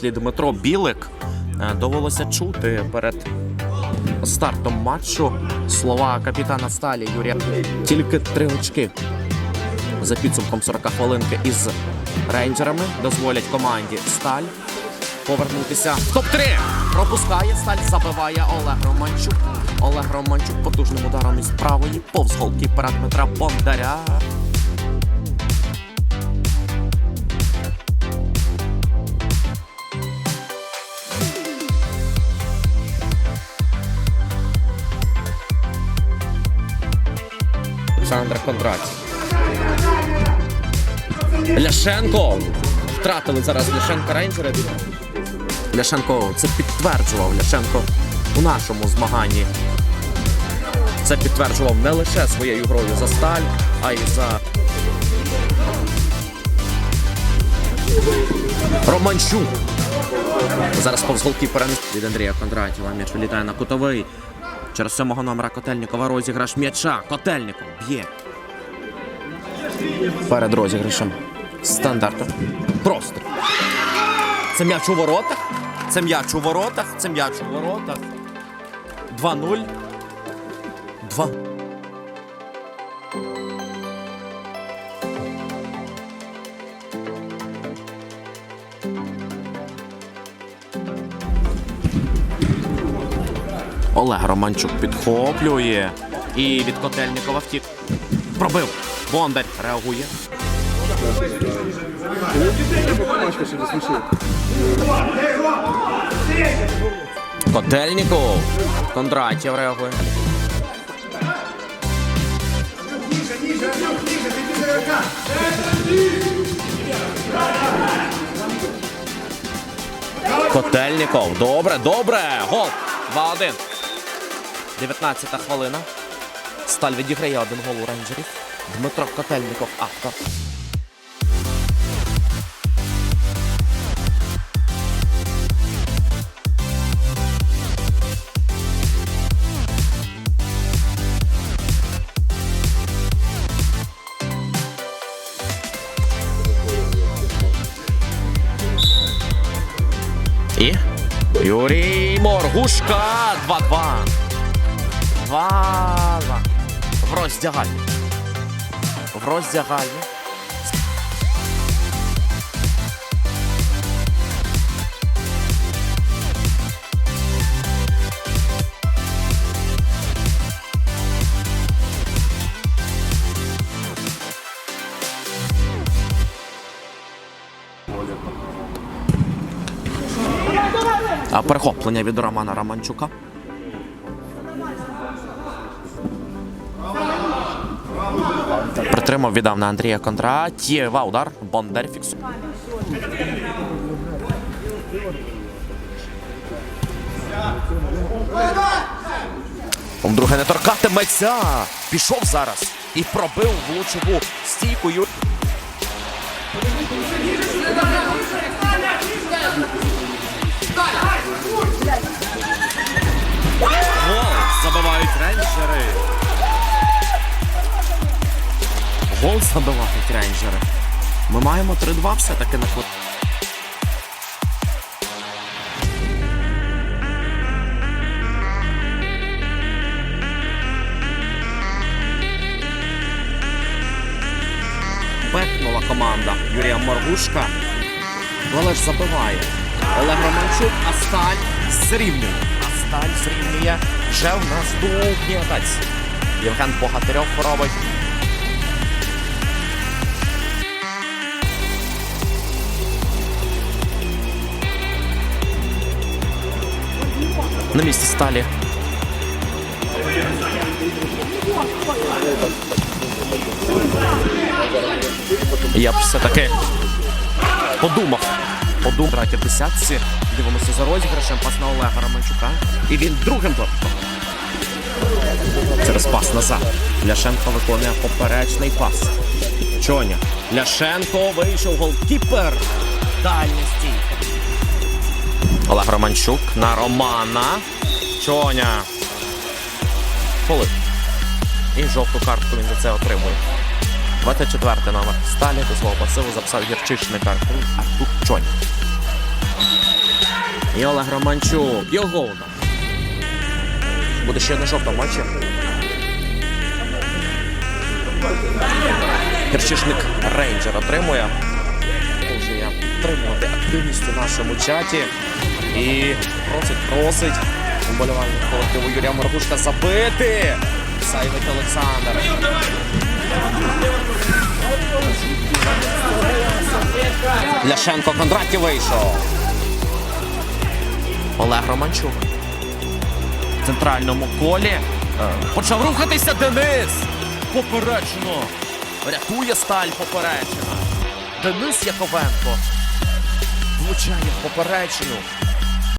тлі Дмитро Білик. Е, Довелося чути перед стартом матчу слова капітана Сталі Юрія. Тільки три очки за підсумком 40 хвилинки із рейнджерами дозволять команді Сталь повернутися топ-3. Пропускає Сталь, забиває Олег Романчук. Олег Романчук потужним ударом із правої повз голкіпера Дмитра Бондаря. Олександр Кондратів. Ляшенко. Втратили зараз Ляшенка рейнджери. Ляшенко це підтверджував Ляшенко у нашому змаганні. Це підтверджував не лише своєю грою за сталь, а й за Романчук. Зараз повз голкіпера від Андрія Кондратєва. М'яч вилітає на кутовий. Через сьомого номера Котельникова розіграш м'яча. Котельников б'є. Перед розіграшем стандарту. Просто. Це м'яч у воротах. Це м'яч у воротах. Це м'яч у воротах. 2-0. 2. Олег Романчук підхоплює. І від Котельникова втік. Пробив. Бондар реагує. Котельников. Кондратєв реагує. Котельников. Добре, добре. Гол. 2-1. 19 хвилина. Сталь відіграє один гол у рейнджерів. Дмитро Котельников автор. І Юрій Моргушка 2-2. 2-2. В роздягальні. В роздягальні. Перехоплення від Романа Романчука. Притримав, віддав на Андрія Кондратєва. Удар. Бондар фіксує. Вдруге не торкатиметься. Пішов зараз і пробив влучову стійку. Юр- Гол забивають рейнджери. Гол забивають рейнджери. Ми маємо 3-2 все-таки на ход. Бекнула команда Юрія Моргушка. Олеж забиває. Олег Романчук, а сталь зрівнює. А сталь зрівнює вже в наступній атаці. Євген Богатирьов робить. На місці сталі. Я б все-таки подумав. Подумав третє в десятці. Дивимося за розіграшем. Пас на Олега Романчука. І він другим торком. Через пас назад. Ляшенко виконує поперечний пас. Чоня. Ляшенко вийшов голкіпер. Дальня стійка. Олег Романчук на Романа. Чоня. Полив. І жовту картку він за це отримує. 24 номер. Сталі до свого пасиву записав гірчичний картку. А тут Чоня. І Олег Романчук. Його удар. Буде ще одна жовта в матчі. Гірчишник Рейнджер отримує. Продовжує отримувати активність у нашому чаті. І просить, просить уболівальник колективу Юрія Моргушка забити. Сайвик Олександр. Ляшенко Кондратів вийшов. Олег Романчук. В центральному колі. Е, Почав рухатися Денис. Поперечено. Рятує сталь поперечина. Денис Яковенко. Влучає в поперечину.